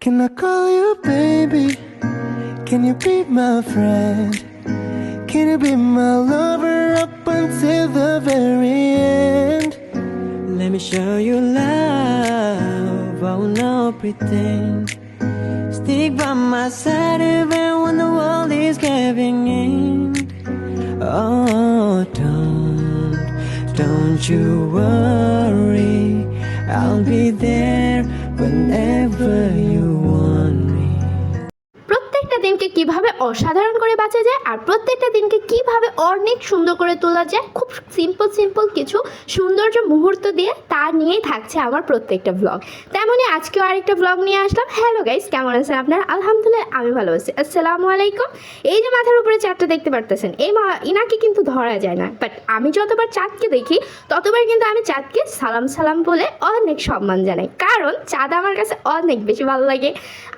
Can I call you baby? Can you be my friend? Can you be my lover up until the very end? Let me show you love, I will not pretend. Stick by my side even when the world is giving in. Oh, don't, don't you worry, I'll be there whenever you want. কীভাবে অসাধারণ করে বাঁচা যায় আর প্রত্যেকটা দিনকে কীভাবে অনেক সুন্দর করে তোলা যায়, খুব সিম্পল সিম্পল কিছু সৌন্দর্য মুহূর্ত দিয়ে তা নিয়েই থাকছে আমার প্রত্যেকটা ব্লগ তেমনই আজকেও আরেকটা ব্লগ নিয়ে আসলাম। হ্যালো গাইস কেমন আছেন আপনার? আলহামদুলিল্লাহ, আমি ভালো আছি। আসসালামু আলাইকুম। এই যে মাথার উপরে চাঁদটা দেখতে পারতেছেন, এই মা, ইনাকে কিন্তু ধরা যায় না। বাট আমি যতবার চাঁদকে দেখি, ততবার কিন্তু আমি চাঁদকে সালাম সালাম বলে অনেক সম্মান জানাই। কারণ চাঁদ আমার কাছে অনেক বেশি ভালো লাগে।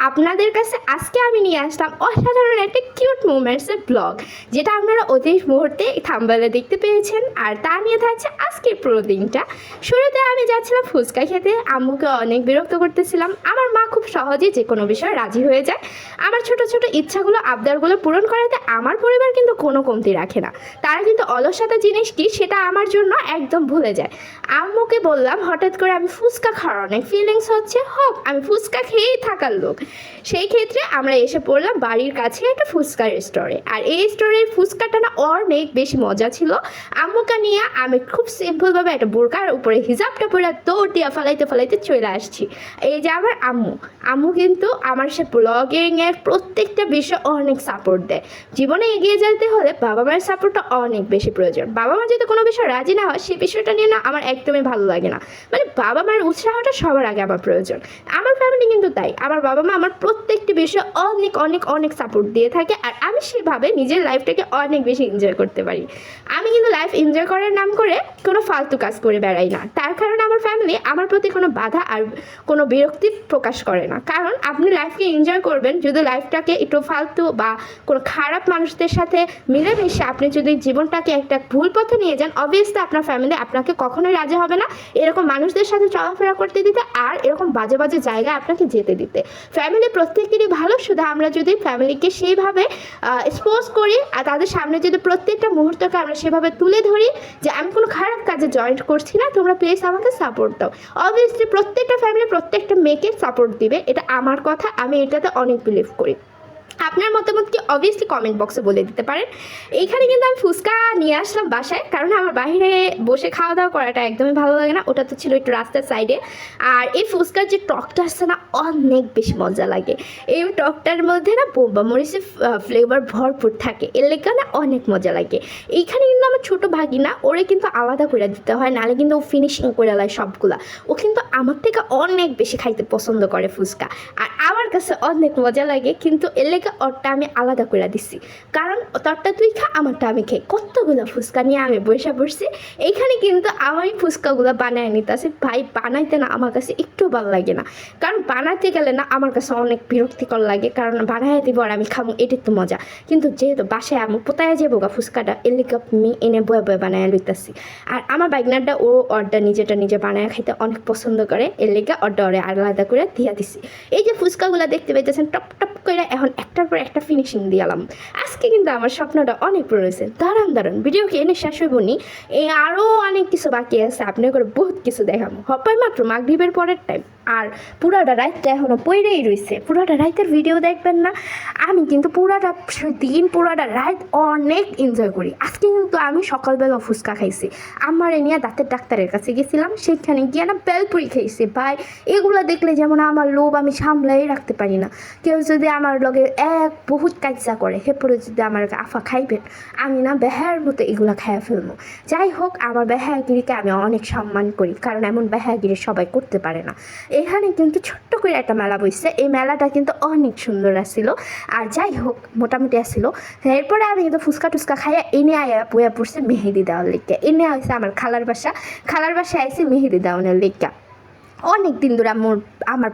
আপনাদের কাছে আজকে আমি নিয়ে আসলাম অসাধারণ একটা কিউট মুমেন্টসের ব্লগ, যেটা আপনারা অতি মুহূর্তে থাম্বালে দেখতে পেয়েছেন। আর তা নিয়ে থাকছে আজকের পুরো দিনটা। শুরুতে আমি যাচ্ছিলাম ফুচকা খেতে। আম্মুকে অনেক বিরক্ত করতেছিলাম। আমার মা খুব সহজেই যে কোনো বিষয়ে রাজি হয়ে যায়। আমার ছোট ছোট ইচ্ছাগুলো, আবদারগুলো পূরণ করাতে আমার পরিবার কিন্তু কোনো কমতি রাখে না। তারা কিন্তু অলসতা জিনিস কি, সেটা আমার জন্য একদম ভুলে যায়। আম্মুকে বললাম, হঠাৎ করে আমি ফুচকা খাওয়ার অনেক ফিলিংস হচ্ছে। হোক, আমি ফুচকা খেয়েই থাকার লোক। সেই ক্ষেত্রে আমরা এসে পড়লাম বাড়ির কাছে একটা ফুচকার স্টোরে আর এই স্টোরের ফুচকাটা না অনেক বেশি মজা ছিল। আম্মুকে নিয়ে আমি খুব সিম্পলভাবে একটা বোরকার উপরে হিজাবটা পরে দৌড় দিয়া ফালাইতে ফালাইতে চলে আসছি। এই যে আমার আম্মু। আম্মু কিন্তু আমার সে ব্লগিংয়ের প্রত্যেকটা বিষয়ে অনেক সাপোর্ট দেয়। জীবনে এগিয়ে যেতে হলে বাবা মায়ের সাপোর্টটা অনেক বেশি প্রয়োজন। বাবা মা যদি কোনো বিষয়ে রাজি না হয় সেই বিষয়টা নিয়ে না আমার একদমই ভালো লাগে না। মানে বাবা মায়ের উৎসাহটা সবার আগে আমার প্রয়োজন। আমার ফ্যামিলি কিন্তু তাই। আমার বাবা মা আমার প্রত্যেকটি বিষয়ে অনেক অনেক অনেক সাপোর্ট দিয়ে থাকে আর আমি সেভাবে নিজের লাইফটাকে অনেক বেশি এনজয় করতে পারি। আমি কিন্তু লাইফ এনজয় করার নাম করে কোনো ফালতু কাজ করে বেড়াই না। তার কারণে আমার ফ্যামিলি আমার প্রতি কোনো বাধা আর কোনো বিরক্তি প্রকাশ করে না। কারণ আপনি লাইফকে এনজয় করবেন যদি লাইফটাকে একটু ফালতু বা কোনো খারাপ মানুষদের সাথে মিলেমিশে আপনি যদি জীবনটাকে একটা ভুল পথে নিয়ে যান অবভিয়াসলি আপনার ফ্যামিলি আপনাকে কখনোই রাজি হবে না। এরকম মানুষদের সাথে চলাফেরা করতে দিতে আর এরকম বাজে বাজে জায়গায় আপনাকে যেতে দিতে। ফ্যামিলি প্রত্যেকেরই ভালো, শুধু আমরা যদি ফ্যামিলিকে সেইভাবে এক্সপোজ করি আর তাদের সামনে যদি প্রত্যেকটা মুহূর্তকে আমরা সেভাবে তুলে ধরি যে আমি কোনো খারাপ কাজে জয়েন্ট করছি না, তোমরা প্লিজ আমাকে সাপোর্ট দাও। অবভিয়াসলি প্রত্যেকটা ফ্যামিলি প্রত্যেকটা মেয়েকে সাপোর্ট দিবে, এটা আমার কথা, আমি এটাতে অনেক বিলিভ করি। আপনার মতামত কি অবভিয়াসলি কমেন্ট বক্সে বলে দিতে পারেন। এইখানে কিন্তু আমি ফুচকা নিয়ে আসলাম বাসায়, কারণ আমার বাইরে বসে খাওয়া দাওয়া করাটা একদমই ভালো লাগে না, ওটা তো ছিল একটু রাস্তার সাইডে আর এই ফুচকার যে টকটা আসছে না, অনেক বেশি মজা লাগে। এই টকটার মধ্যে না বোম্বা মরিচের ফ্লেভার ভরপুর থাকে, এর লেগে না অনেক মজা লাগে। এইখানে কিন্তু আমার ছোটো ভাগি না ওরে কিন্তু আলাদা করে দিতে হয় নাহলে কিন্তু ও ফিনিশিং করে দেয় সবগুলা। ও কিন্তু আমার থেকে অনেক বেশি খাইতে পছন্দ করে ফুচকা। আর আমার কাছে অনেক মজা লাগে, কিন্তু এর লেগে ওরটা আমি আলাদা করে দিছি। কারণ তোরটা তুই খা আমারটা আমি খাই। কতগুলো ফুচকা নিয়ে আমি বসে পড়ছি, এইখানে কিন্তু আমি ফুচকাগুলো বানায় নিতেছি। ভাই, বানাইতে না আমার কাছে একটু ভালো লাগে না। কারণ বানাতে গেলে না আমার কাছে অনেক বিরক্তিকর লাগে। কারণ বানায় দিব আর আমি খাব এটাই তো মজা। কিন্তু যেহেতু বাসায় আমি পোতায় যাব গা ফুচকাটা, এর লিগে আমি এনে বয়ে বয়ে বানায় লইতেছি। আর আমার বাইকনারটা ও অর্ডার নিজেটা নিজে বানায় খাইতে অনেক পছন্দ করে। এর লিগে অর্ডার আলাদা করে দিয়া দিছি। এই যে ফুচকাগুলো দেখতে পাইতেছেন, টপ টপ করে এখন একটার পর একটা ফিনিশিং দিয়ালাম আজকে কিন্তু আমার স্বপ্নটা অনেক পুরো হয়েছে। দাঁড়ান দাঁড়ান ভিডিওকে এনে শেষ হইব নি? এই আরও অনেক কিছু বাকি আছে আপনি করে বহুত কিছু দেখাবো। হপাই মাত্র মাগরীবের পরের টাইম আর পুরাটা রাতটা এখনও পইরেই রয়েছে পুরাটা রাতের ভিডিও দেখবেন না। আমি কিন্তু পুরাটা দিন পুরাটা রাত অনেক এনজয় করি। আজকে কিন্তু আমি সকালবেলা ফুচকা খাইছি। আমার নিয়ে দাঁতের ডাক্তারের কাছে গেছিলাম। সেখানে গিয়ে না বেলপুরি খাইছি। ভাই, এগুলো দেখলে যেমন আমার লোভ আমি সামলাই রাখতে পারি না। কেউ যদি আমার লগে এক বহুত কাজা করে হেপরে যদি আমার আফা খাইবেন আমি না বেহার মতো এগুলো খাইয়া ফেলব। যাই হোক, আমার বেহাগিরিকে আমি অনেক সম্মান করি। কারণ এমন বেহাগিরি সবাই করতে পারে না। এখানে কিন্তু ছোট্ট করে একটা মেলা বসছে এই মেলাটা কিন্তু অনেক সুন্দর আসছিল আর যাই হোক, মোটামুটি আসছিল এরপরে আমি কিন্তু ফুচকা টুচকা খাইয়া এনে আয়া বইয়া পড়ছে মেহেদি দেওয়ার লিখে এনে আইসে আমার খালার বাসা। খালার বাসায় আইসে মেহেদি দেওয়ানোর লিখা অনেক দিন ধরে আমার আমার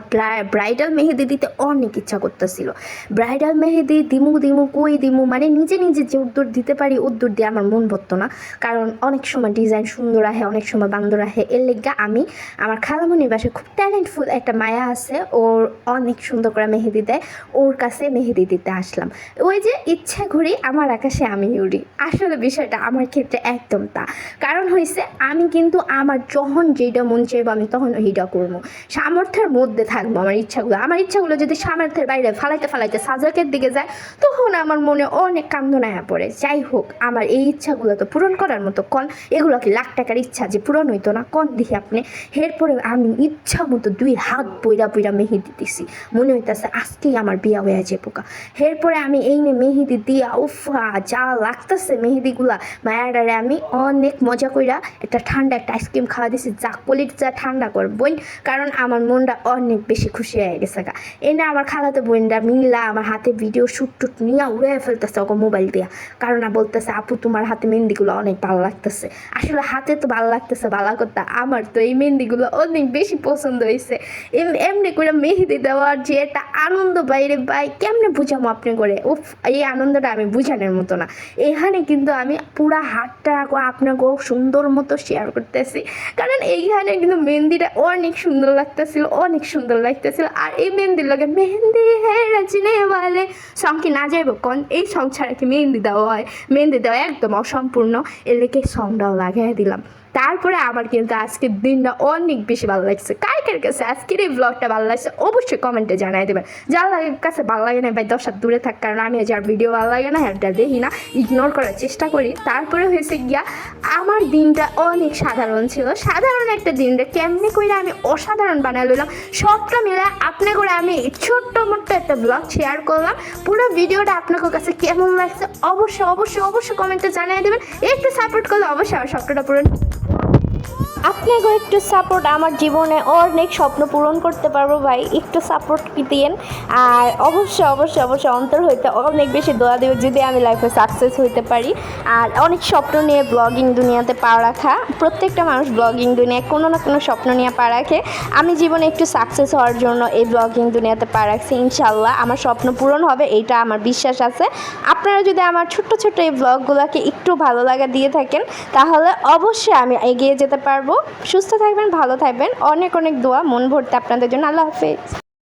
ব্রাইডাল মেহেদি দিতে অনেক ইচ্ছা করতেছিল। ব্রাইডাল মেহেদি দিমু দিমু, কই দিমু মানে নিজে নিজে যে উত্তর দিতে পারি উত্তর দিয়ে আমার মন ভরতো না। কারণ অনেক সময় ডিজাইন সুন্দর আহে, অনেক সময় বান্দর আহে। এর লেগা আমি, আমার খালামনির বাসায় খুব ট্যালেন্টফুল একটা মায়া আছে, ওর অনেক সুন্দর করে মেহেদি দেয়, ওর কাছে মেহেদি দিতে আসলাম। ওই যে ইচ্ছা ঘুরি, আমার আকাশে আমি উড়ি। আসলে বিষয়টা আমার ক্ষেত্রে একদম তা। কারণ হয়েছে আমি কিন্তু আমার যখন যেটা মন চাইব, আমি তখন ওইটা করব। সামর্থ্যের মধ্যে থাকব, আমার ইচ্ছাগুলো। আমার ইচ্ছাগুলো যদি সামর্থ্যের বাইরে ফালাইতে ফালাইতে সাজাকের দিকে যায়, তখন আমার মনে অনেক কান্দনায়া পড়ে। যাই হোক, আমার এই ইচ্ছাগুলো তো পূরণ করার মতো কন এগুলো কি লাখ টাকার ইচ্ছা যে পূরণ হইতো না? কন দেখি আপনি? এরপরে আমি ইচ্ছা মতো দুই হাত বইরা বইরা মেহেদি দিছি। মনে হইতেছে আজকেই আমার বিয়া হয়ে যায় পোকা এরপরে আমি এই নিয়ে মেহেদি দিয়া উফা যা লাগতেছে মেহেদিগুলা, মায়াডারে আমি অনেক মজা কইরা একটা ঠান্ডা একটা আইসক্রিম খাওয়া দিছি, যা পলিট যা ঠান্ডা করবই কারণ আমার মনটা অনেক বেশি খুশি হয়ে গেছে গা। এনে আমার খালাতো বোনরা মিলা আমার হাতে ভিডিও শ্যুট টুট নিয়ে উড়ে ফেলতেছে ওকে মোবাইল দিয়া। কারণ বলতেছে, আপু, তোমার হাতে মেহেন্দিগুলো অনেক ভালো লাগতেছে। আসলে হাতে তো ভালো লাগতেছে, ভালো কথা। আমার তো এই মেহেন্দিগুলো অনেক বেশি পছন্দ হয়েছে এম- এমনি করে মেহেদি দেওয়ার যে একটা আনন্দ বাইরে বাই কেমনে বুঝামো আপনি করে? উফ, এই আনন্দটা আমি বুঝানোর মতো না। এখানে কিন্তু আমি পুরা হাতটা আপনাকে সুন্দর মতো শেয়ার করতেছি। কারণ এইখানে কিন্তু মেহেন্দিটা অনেক সুন্দর লাগতেছিল, অনেক সুন্দর লাগতেছিল। আর এই মেহেন্দির লগে মেহেন্দি হ্যাঁ রচনে বলে। সং কি না যাইব কোন? এই সং ছাড়া কি মেহেন্দি দেওয়া হয়? মেহেন্দি দেওয়া একদম অসম্পূর্ণ। এর লেগে সংটাও লাগাই দিলাম। তারপরে আমার কিন্তু আজকের দিনটা অনেক বেশি ভালো লাগছে। কার কার কাছে আজকের এই ব্লগটা ভালো লাগছে, অবশ্যই কমেন্টে জানাই দেবেন। যার কাছে ভালো লাগে না, ভাই, দশ দূরে থাক, কারণ আমি যার ভিডিও ভালো লাগে না হ্যাঁ দেখি না ইগনোর করার চেষ্টা করি। তারপরে হয়েছে গিয়া, আমার দিনটা অনেক সাধারণ ছিল। সাধারণ একটা দিনটা কেমনি করে আমি অসাধারণ বানাই লইলাম, সবটা মিলে আপনি করে আমি ছোট্ট মোট্ট একটা ব্লগ শেয়ার করলাম। পুরো ভিডিওটা আপনার কাছে কেমন লাগছে, অবশ্যই অবশ্যই অবশ্যই কমেন্টে জানিয়ে দেবেন। একটু সাপোর্ট করলে অবশ্যই আমার স্বপ্নটা পূরণ আপনাকেও একটু সাপোর্ট আমার জীবনে অনেক স্বপ্ন পূরণ করতে পারব ভাই। একটু সাপোর্ট দিয়েন? আর অবশ্যই অবশ্যই অবশ্যই অন্তর হইতে অনেক বেশি দোয়া দেবে যদি আমি লাইফে সাকসেস হইতে পারি। আর অনেক স্বপ্ন নিয়ে ব্লগিং দুনিয়াতে পা রাখা। প্রত্যেকটা মানুষ ব্লগিং দুনিয়ায় কোনো না কোনো স্বপ্ন নিয়ে পা রাখে। আমি জীবনে একটু সাকসেস হওয়ার জন্য এই ব্লগিং দুনিয়াতে পা রাখছি ইনশাল্লাহ আমার স্বপ্ন পূরণ হবে, এইটা আমার বিশ্বাস আছে। আপনারা যদি আমার ছোট্ট ছোট্ট এই ব্লগগুলোকে একটু ভালো লাগা দিয়ে থাকেন, তাহলে অবশ্যই আমি এগিয়ে যেতে পারব। সুস্থ থাকবেন ভালো থাকবেন। অনেক অনেক দোয়া। মন ভরতে আপনাদের জন্য। আল্লাহ হাফেজ।